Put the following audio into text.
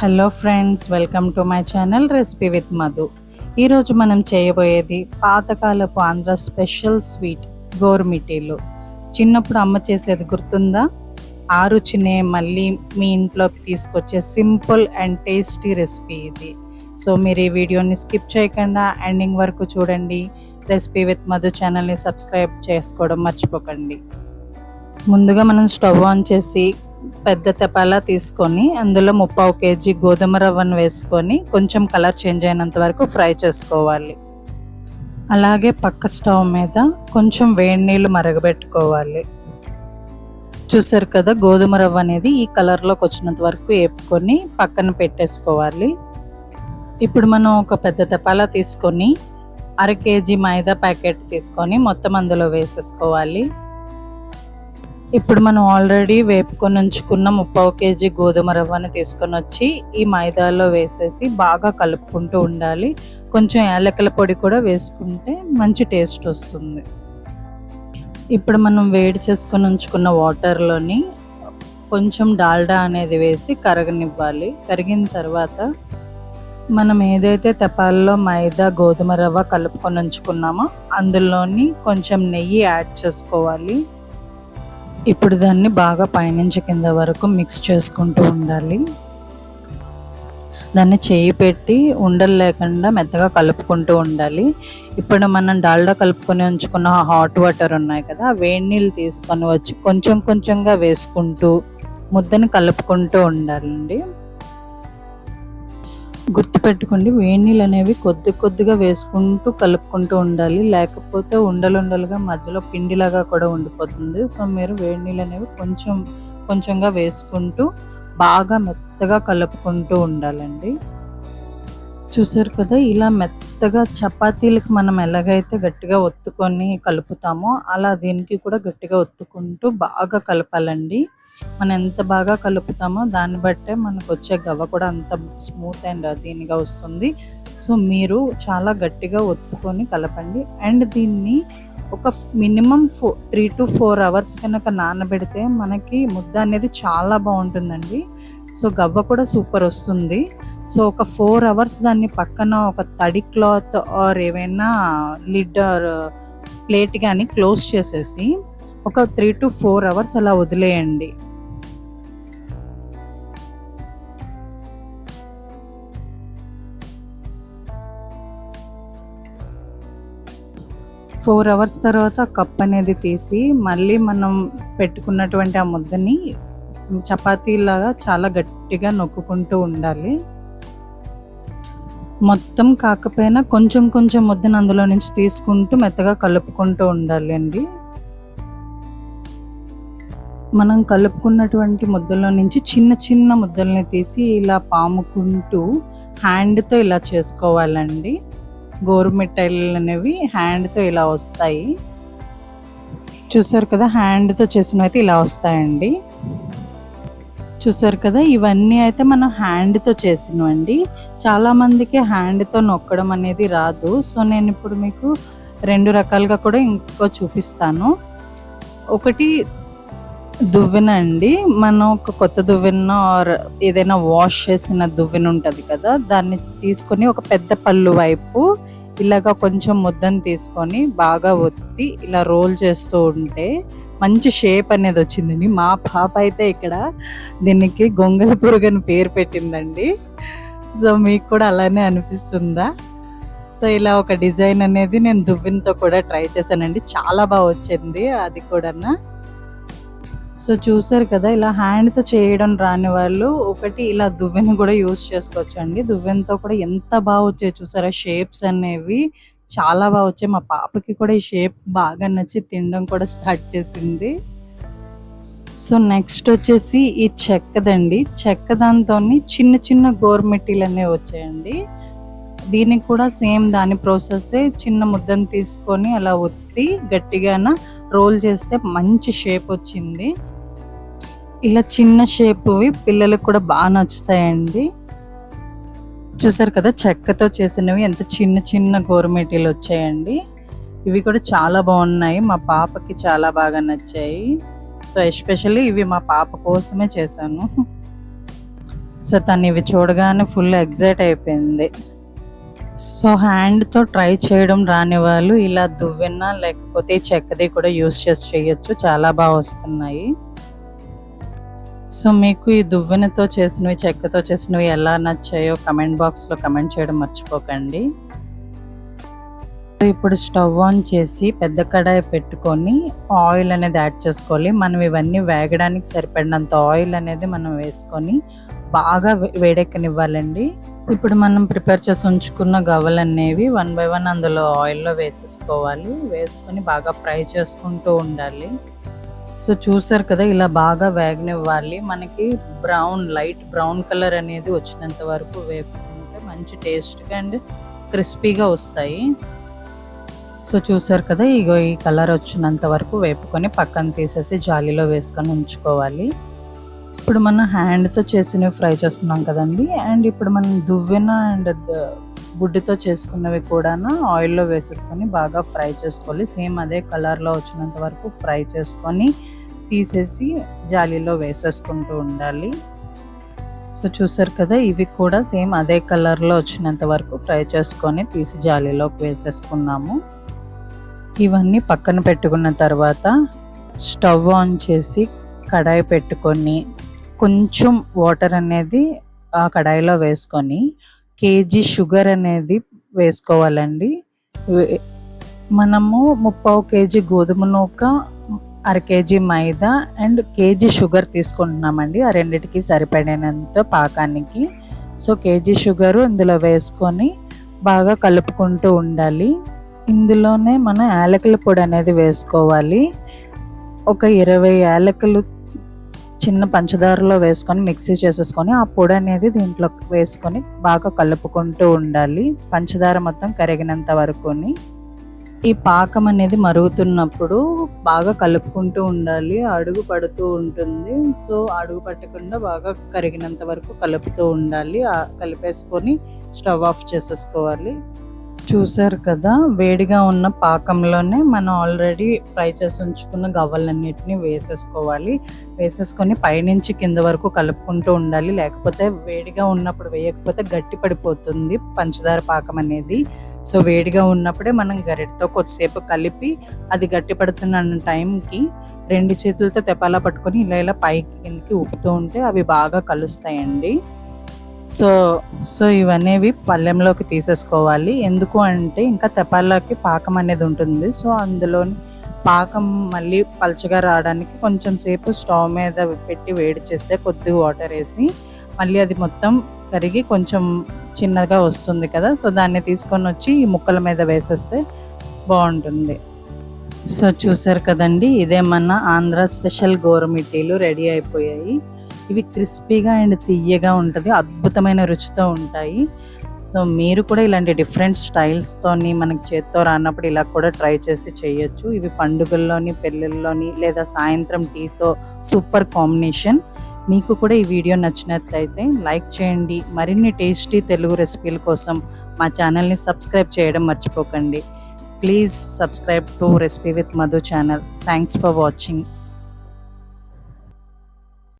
Hello friends welcome to my channel recipe with Madhu. ఈరోజు మనం చేయబోయేది పాతకాలపు ఆంధ్ర స్పెషల్ స్వీట్ గోరుమిటీలు చిన్నప్పుడు అమ్మ చేసేది గుర్తుందా? ఆ రుచినే మళ్ళీ మీ ఇంట్లోకి తీసుకొచ్చే సింపుల్ అండ్ టేస్టీ రెసిపీ ఇది. సో మీరు ఈ వీడియోని స్కిప్ చేయకుండా ఎండింగ్ వరకు చూడండి. రెసిపీ విత్ మధు ఛానల్ని సబ్స్క్రైబ్ చేసుకోవడం మర్చిపోకండి. ముందుగా మనం స్టవ్ ఆన్ చేసి పెద్ద తెపాలా తీసుకొని అందులో ముప్పావు కేజీ గోధుమ రవ్వను వేసుకొని కొంచెం కలర్ చేంజ్ అయినంత వరకు ఫ్రై చేసుకోవాలి. అలాగే పక్క స్టవ్ మీద కొంచెం వేడి నీళ్ళు మరగబెట్టుకోవాలి. చూసారు కదా గోధుమ రవ్వ అనేది ఈ కలర్లోకి వచ్చినంత వరకు వేపుకొని పక్కన పెట్టేసుకోవాలి. ఇప్పుడు మనం ఒక పెద్ద తెపాలా తీసుకొని అర కేజీ మైదా ప్యాకెట్ తీసుకొని మొత్తం అందులో వేసేసుకోవాలి. ఇప్పుడు మనం ఆల్రెడీ వేపుకొని ఉంచుకున్న ముప్పావు కేజీ గోధుమ రవ్వని తీసుకొని వచ్చి ఈ మైదాలో వేసేసి బాగా కలుపుకుంటూ ఉండాలి. కొంచెం యాలకల పొడి కూడా వేసుకుంటే మంచి టేస్ట్ వస్తుంది. ఇప్పుడు మనం వేడి చేసుకొని ఉంచుకున్న వాటర్లోని కొంచెం డాల్డా అనేది వేసి కరగనివ్వాలి. కరిగిన తర్వాత మనం ఏదైతే తెపాల్లో మైదా గోధుమ రవ్వ కలుపుకొని ఉంచుకున్నామో అందులోని కొంచెం నెయ్యి యాడ్ చేసుకోవాలి. ఇప్పుడు దాన్ని బాగా పైనుంచి కింద వరకు మిక్స్ చేసుకుంటూ ఉండాలి. దాన్ని చేయి పెట్టి ఉండలు లేకుండా మెత్తగా కలుపుకుంటూ ఉండాలి. ఇప్పుడు మనం డాల్డా కలుపుకొని ఉంచుకున్న హాట్ వాటర్ ఉన్నాయి కదా వేడి నీళ్ళు తీసుకొని వచ్చి కొంచెం కొంచెంగా వేసుకుంటూ ముద్దని కలుపుకుంటూ ఉండాలండి. గుర్తుపెట్టుకోండి వేడి నీళ్ళు అనేవి కొద్ది కొద్దిగా వేసుకుంటూ కలుపుకుంటూ ఉండాలి. లేకపోతే ఉండలుండలుగా మధ్యలో పిండిలాగా కూడా ఉండిపోతుంది. సో మీరు వేడి నీళ్ళు అనేవి కొంచెం కొంచెంగా వేసుకుంటూ బాగా మెత్తగా కలుపుకుంటూ ఉండాలండి. చూసారు కదా ఇలా మెత్తగా చపాతీలకు మనం ఎలాగైతే గట్టిగా ఒత్తుకొని కలుపుతామో అలా దీనికి కూడా గట్టిగా ఒత్తుకుంటూ బాగా కలపాలండి. మనం ఎంత బాగా కలుపుతామో దాన్ని బట్టే మనకు వచ్చే గవ్వ కూడా అంత స్మూత్ అండ్ దీనిగా వస్తుంది. సో మీరు చాలా గట్టిగా ఒత్తుకొని కలపండి. అండ్ దీన్ని ఒక మినిమం ఫో త్రీ టు ఫోర్ అవర్స్ కనుక నానబెడితే మనకి ముద్ద అనేది చాలా బాగుంటుందండి. సో గవ్వ కూడా సూపర్ వస్తుంది. సో ఒక ఫోర్ అవర్స్ దాన్ని పక్కన ఒక తడి క్లాత్ ఆర్ ఏవైనా లిడ్ ఆర్ ప్లేట్ కానీ క్లోజ్ చేసేసి ఒక త్రీ టు ఫోర్ అవర్స్ అలా వదిలేయండి. ఫోర్ అవర్స్ తర్వాత కప్ అనేది తీసి మళ్ళీ మనం పెట్టుకున్నటువంటి ఆ ముద్దని చపాతీలాగా చాలా గట్టిగా నొక్కుంటూ ఉండాలి. మొత్తం కాకపోయినా కొంచెం కొంచెం ముద్దను అందులో నుంచి తీసుకుంటూ మెత్తగా కలుపుకుంటూ ఉండాలి అండి. మనం కలుపుకున్నటువంటి ముద్దలో నుంచి చిన్న చిన్న ముద్దల్ని తీసి ఇలా పాముకుంటూ హ్యాండ్తో ఇలా చేసుకోవాలండి. గోరుమిఠాయిలు అనేవి హ్యాండ్తో ఇలా వస్తాయి. చూసారు కదా హ్యాండ్తో చేసినవి అయితే ఇలా వస్తాయండి. చూసారు కదా ఇవన్నీ అయితే మనం హ్యాండ్తో చేసినవండి. చాలామందికి హ్యాండ్తో నొక్కడం అనేది రాదు. సో నేను ఇప్పుడు మీకు రెండు రకాలుగా కూడా ఇంకో చూపిస్తాను. ఒకటి దువ్వెన అండి. మనం ఒక కొత్త దువ్వెన ఆర్ ఏదైనా వాష్ చేసిన దువ్వెన ఉంటుంది కదా దాన్ని తీసుకొని ఒక పెద్ద పళ్ళు వైపు ఇలాగ కొంచెం ముద్దను తీసుకొని బాగా ఒత్తి ఇలా రోల్ చేస్తూ ఉంటే మంచి షేప్ అనేది వచ్చిందండి. మా పాప అయితే ఇక్కడ దీనికి గొంగళ పురుగు అని పేరు పెట్టిందండి. సో మీకు కూడా అలానే అనిపిస్తుందా? సో ఇలా ఒక డిజైన్ అనేది నేను దువ్వెనతో కూడా ట్రై చేశానండి. చాలా బాగా వచ్చింది అది కూడా సో చూసారు కదా ఇలా హ్యాండ్తో చేయడం రాని వాళ్ళు ఒకటి ఇలా దువ్వెని కూడా యూస్ చేసుకోవచ్చు అండి దువ్వెనతో కూడా ఎంత బాగా వచ్చాయి చూసారా షేప్స్ అనేవి చాలా బాగా వచ్చాయి. మా పాపకి కూడా ఈ షేప్ బాగా నచ్చి తినడం కూడా స్టార్ట్ చేసింది. సో నెక్స్ట్ వచ్చేసి ఈ చెక్కదండి. చెక్క దాంతో చిన్న చిన్న గోర్మెటీలు అనేవి వచ్చాయండి. దీనికి కూడా సేమ్ దాని ప్రాసెస్ చిన్న ముద్దను తీసుకొని అలా ఒత్తి గట్టిగాన రోల్ చేస్తే మంచి షేప్ వచ్చింది. ఇలా చిన్న షేప్వి పిల్లలకు కూడా బాగా నచ్చుతాయండి. చూసారు కదా చెక్కతో చేసినవి ఎంత చిన్న చిన్న గోరుమెటీలు వచ్చాయండి. ఇవి కూడా చాలా బాగున్నాయి. మా పాపకి చాలా బాగా నచ్చాయి. సో ఎస్పెషల్లీ ఇవి మా పాప కోసమే చేశాను. సో తను ఇవి చూడగానే ఫుల్ ఎగ్జైట్ అయిపోయింది. సో హ్యాండ్తో ట్రై చేయడం రాని వాళ్ళు ఇలా దువ్వెన లేకపోతే చెక్కది కూడా యూస్ చేసి చేయొచ్చు. చాలా బాగా వస్తున్నాయి. సో మీకు ఈ దువ్వెనతో చేసినవి చెక్కతో చేసినవి ఎలా నచ్చాయో కమెంట్ బాక్స్లో కమెంట్ చేయడం మర్చిపోకండి. ఇప్పుడు స్టవ్ ఆన్ చేసి పెద్ద కడాయి పెట్టుకొని ఆయిల్ అనేది యాడ్ చేసుకోవాలి. మనం ఇవన్నీ వేగడానికి సరిపడినంత ఆయిల్ అనేది మనం వేసుకొని బాగా వేడెక్కనివ్వాలండి. ఇప్పుడు మనం ప్రిపేర్ చేసి ఉంచుకున్న గవ్వలు అనేవి వన్ బై వన్ అందులో ఆయిల్లో వేసేసుకోవాలి. వేసుకొని బాగా ఫ్రై చేసుకుంటూ ఉండాలి. సో చూసారు కదా ఇలా బాగా వేగనివ్వాలి. మనకి బ్రౌన్ లైట్ బ్రౌన్ కలర్ అనేది వచ్చినంత వరకు వేపుకుంటే మంచి టేస్ట్గా అండ్ క్రిస్పీగా వస్తాయి. సో చూసారు కదా ఇగో ఈ కలర్ వచ్చినంత వరకు వేపుకొని పక్కన తీసేసి జాలీలో వేసుకొని ఉంచుకోవాలి. ఇప్పుడు మనం హ్యాండ్తో చేసినవి ఫ్రై చేసుకున్నాం కదండి అండ్ ఇప్పుడు మనం దువ్వెన అండ్ గుడ్డుతో చేసుకున్నవి కూడాను ఆయిల్లో వేసేసుకొని బాగా ఫ్రై చేసుకోవాలి. సేమ్ అదే కలర్లో వచ్చినంత వరకు ఫ్రై చేసుకొని తీసేసి జాలీలో వేసేసుకుంటూ ఉండాలి. సో చూసారు కదా ఇవి కూడా సేమ్ అదే కలర్లో వచ్చినంత వరకు ఫ్రై చేసుకొని తీసి జాలీలోకి వేసేసుకున్నాము. ఇవన్నీ పక్కన పెట్టుకున్న తర్వాత స్టవ్ ఆన్ చేసి కడాయి పెట్టుకొని కొంచెం వాటర్ అనేది ఆ కడాయిలో వేసుకొని కేజీ షుగర్ అనేది వేసుకోవాలండి. మనము ముప్పావు కేజీ గోధుమ నూక అర KG maida and KG sugar తీసుకుంటున్నామండి. ఆ రెండిటికి సరిపడినంత పాకానికి. సో కేజీ షుగరు ఇందులో వేసుకొని బాగా కలుపుకుంటూ ఉండాలి. ఇందులోనే మనం యాలకుల పొడి అనేది వేసుకోవాలి. ఒక ఇరవై యాలకులు చిన్న పంచదారలో వేసుకొని మిక్సీ చేసేసుకొని ఆ పొడి అనేది దీంట్లో వేసుకొని బాగా కలుపుకుంటూ ఉండాలి. పంచదార మొత్తం కరిగినంత వరకుని. ఈ పాకం అనేది మరుగుతున్నప్పుడు బాగా కలుపుకుంటూ ఉండాలి. అడుగు పడుతూ ఉంటుంది. సో అడుగు పట్టకుండా బాగా కరిగినంత వరకు కలుపుతూ ఉండాలి. కలిపేసుకొని స్టవ్ ఆఫ్ చేసేసుకోవాలి. చూసారు కదా వేడిగా ఉన్న పాకంలోనే మనం ఆల్రెడీ ఫ్రై చేసి ఉంచుకున్న గవ్వలన్నిటిని వేసేసుకోవాలి. వేసేసుకొని పైనుంచి కింద వరకు కలుపుకుంటూ ఉండాలి. లేకపోతే వేడిగా ఉన్నప్పుడు వేయకపోతే గట్టి పడిపోతుంది పంచదార పాకం అనేది. సో వేడిగా ఉన్నప్పుడే మనం గరిటతో కొద్దిసేపు కలిపి అది గట్టి పడుతున్న టైంకి రెండు చేతులతో తెపాలా పట్టుకొని ఇలా ఇలా పైకి కిందకి ఉప్పుతూ ఉంటే అవి బాగా కలుస్తాయండి. సో సో ఇవనేవి పళ్ళెంలోకి తీసేసుకోవాలి. ఎందుకు అంటే ఇంకా తెపాల్లోకి పాకం అనేది ఉంటుంది. సో అందులోని పాకం మళ్ళీ పలుచగా రావడానికి కొంచెం సేపు స్టవ్ మీద పెట్టి వేడి చేస్తే కొద్దిగా వాటర్ వేసి మళ్ళీ అది మొత్తం కరిగి కొంచెం చిన్నగా వస్తుంది కదా సో దాన్ని తీసుకొని వచ్చి ఈ ముక్కల మీద వేసేస్తే బాగుంటుంది. సో చూసారు కదండి ఇదే మన ఆంధ్ర స్పెషల్ గోరమిటీలు రెడీ అయిపోయాయి. ఇవి క్రిస్పీగా అండ్ తీయగా ఉంటుంది అద్భుతమైన రుచితో ఉంటాయి. సో మీరు కూడా ఇలాంటి డిఫరెంట్ స్టైల్స్తోని మనకి చేత్తో రానప్పుడు ఇలా కూడా ట్రై చేసి చేయొచ్చు. ఇవి పండుగల్లోని పెళ్ళిళ్ళలోని లేదా సాయంత్రం టీతో సూపర్ కాంబినేషన్. మీకు కూడా ఈ వీడియో నచ్చినట్లయితే లైక్ చేయండి. మరిన్ని టేస్టీ తెలుగు రెసిపీల కోసం మా ఛానల్ని సబ్స్క్రైబ్ చేయడం మర్చిపోకండి. Please subscribe to recipe with Madhu channel. Thanks for watching.